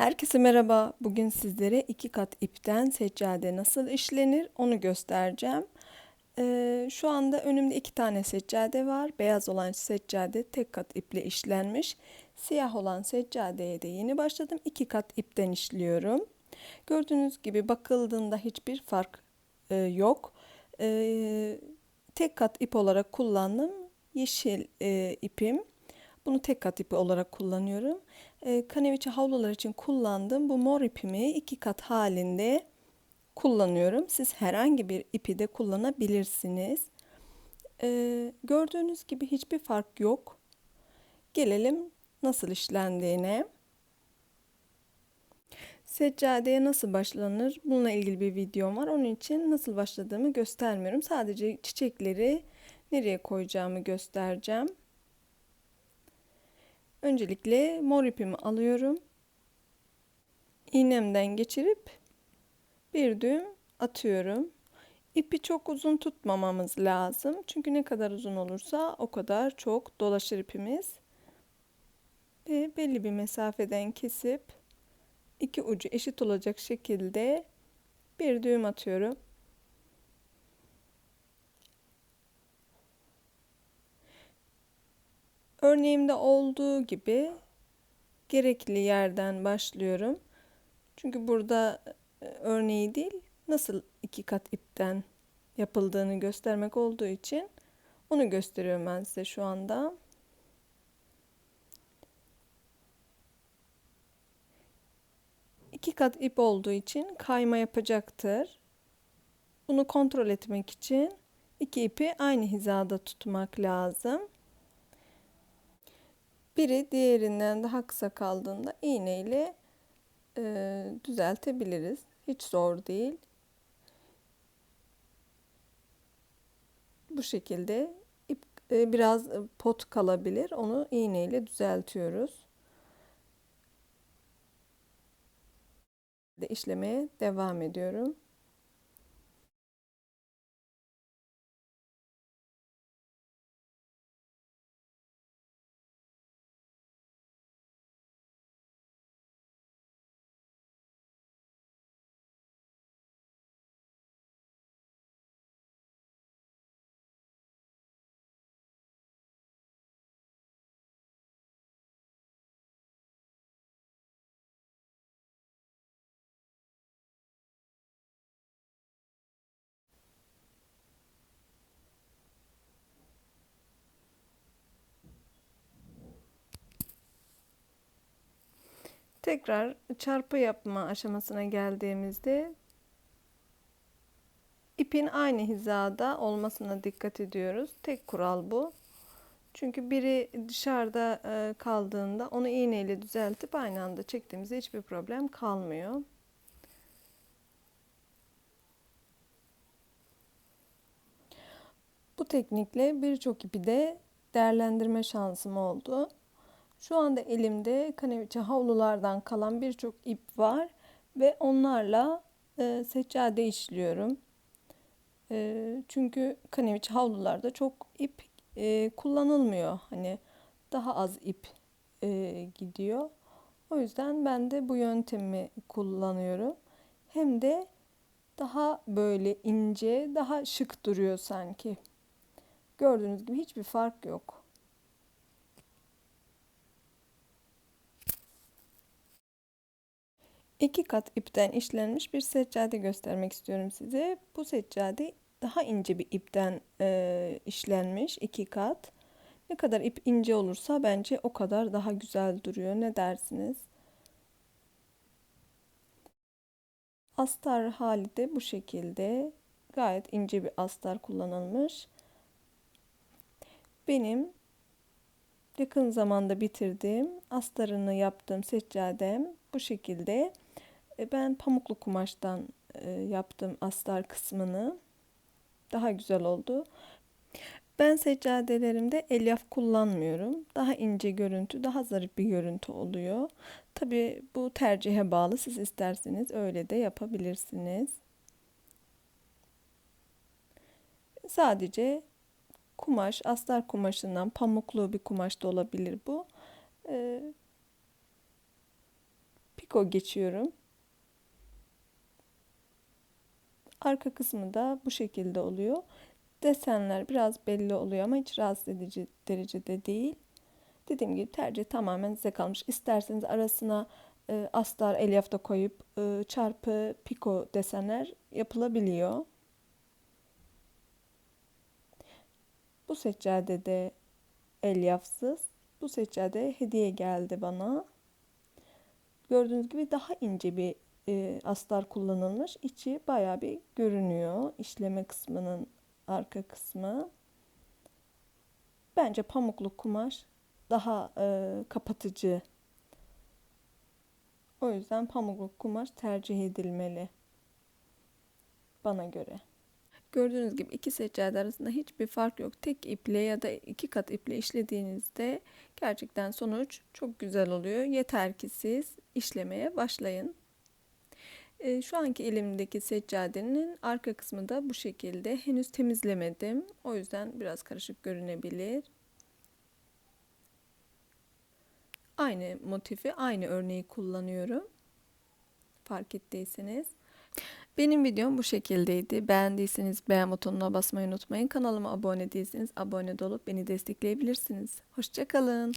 Herkese merhaba. Bugün sizlere iki kat ipten seccade nasıl işlenir onu göstereceğim. Ee, şu anda önümde iki tane seccade var. Beyaz olan seccade tek kat iple işlenmiş. Siyah olan seccadeye de yeni başladım. İki kat ipten işliyorum. Gördüğünüz gibi bakıldığında hiçbir fark e, yok. E, tek kat ip olarak kullandım. Yeşil e, ipim. Bunu tek kat ipi olarak kullanıyorum. E, kaneviçe havlular için kullandığım bu mor ipimi iki kat halinde kullanıyorum. Siz herhangi bir ipi de kullanabilirsiniz. E, gördüğünüz gibi hiçbir fark yok. Gelelim nasıl işlendiğine. Seccadeye nasıl başlanır? Bununla ilgili bir videom var. Onun için nasıl başladığımı göstermiyorum. Sadece çiçekleri nereye koyacağımı göstereceğim. Öncelikle mor ipimi alıyorum. İğnemden geçirip bir düğüm atıyorum. İpi çok uzun tutmamamız lazım. Çünkü ne kadar uzun olursa o kadar çok dolaşır ipimiz. Ve belli bir mesafeden kesip iki ucu eşit olacak şekilde bir düğüm atıyorum. Örneğimde olduğu gibi gerekli yerden başlıyorum. Çünkü burada e, örneği değil, nasıl iki kat ipten yapıldığını göstermek olduğu için onu gösteriyorum ben size şu anda. İki kat ip olduğu için kayma yapacaktır. Bunu kontrol etmek için iki ipi aynı hizada tutmak lazım. Biri diğerinden daha kısa kaldığında iğne ile e, düzeltebiliriz. Hiç zor değil. Bu şekilde ip e, biraz pot kalabilir. Onu iğne ile düzeltiyoruz. İşlemeye devam ediyorum. Tekrar çarpı yapma aşamasına geldiğimizde ipin aynı hizada olmasına dikkat ediyoruz. Tek kural bu. Çünkü biri dışarıda e, kaldığında onu iğneyle düzeltip aynı anda çektiğimizde hiçbir problem kalmıyor. Bu teknikle birçok ipi de değerlendirme şansım oldu. Şu anda elimde kaneviçe havlulardan kalan birçok ip var ve onlarla e, seccade işliyorum. E, çünkü kaneviçe havlularda çok ip e, kullanılmıyor. Hani daha az ip e, gidiyor. O yüzden ben de bu yöntemi kullanıyorum. Hem de daha böyle ince, daha şık duruyor sanki. Gördüğünüz gibi hiçbir fark yok. İki kat ipten işlenmiş bir seccade göstermek istiyorum size. Bu seccade daha ince bir ipten e, işlenmiş iki kat. Ne kadar ip ince olursa bence o kadar daha güzel duruyor. Ne dersiniz? Astar hali de bu şekilde. Gayet ince bir astar kullanılmış. Benim yakın zamanda bitirdiğim astarını yaptığım seccadem bu şekilde. E, ben pamuklu kumaştan e, yaptım astar kısmını. Daha güzel oldu. Ben seccadelerimde elyaf kullanmıyorum. Daha ince görüntü, daha zarif bir görüntü oluyor. Tabi bu tercihe bağlı. Siz isterseniz öyle de yapabilirsiniz. Sadece kumaş, astar kumaşından pamuklu bir kumaş da olabilir bu. Ee, piko geçiyorum. Arka kısmı da bu şekilde oluyor. Desenler biraz belli oluyor ama hiç rahatsız edici derecede değil. Dediğim gibi tercih tamamen size kalmış. İsterseniz arasına e, astar, elyaf da koyup e, çarpı piko desenler yapılabiliyor. Bu seccade de elyafsız. Bu seccade hediye geldi bana. Gördüğünüz gibi daha ince bir e, astar kullanılmış. İçi baya bir görünüyor. İşleme kısmının arka kısmı. Bence pamuklu kumaş daha e, kapatıcı. O yüzden pamuklu kumaş tercih edilmeli. Bana göre. Gördüğünüz gibi iki seccade arasında hiçbir fark yok. Tek iple ya da iki kat iple işlediğinizde gerçekten sonuç çok güzel oluyor. Yeter ki siz işlemeye başlayın. E, şu anki elimdeki seccadenin arka kısmı da bu şekilde. Henüz temizlemedim. O yüzden biraz karışık görünebilir. Aynı motifi, aynı örneği kullanıyorum. Fark ettiyseniz. Benim videom bu şekildeydi. Beğendiyseniz beğen butonuna basmayı unutmayın. Kanalıma abone değilseniz abone de olup beni destekleyebilirsiniz. Hoşçakalın.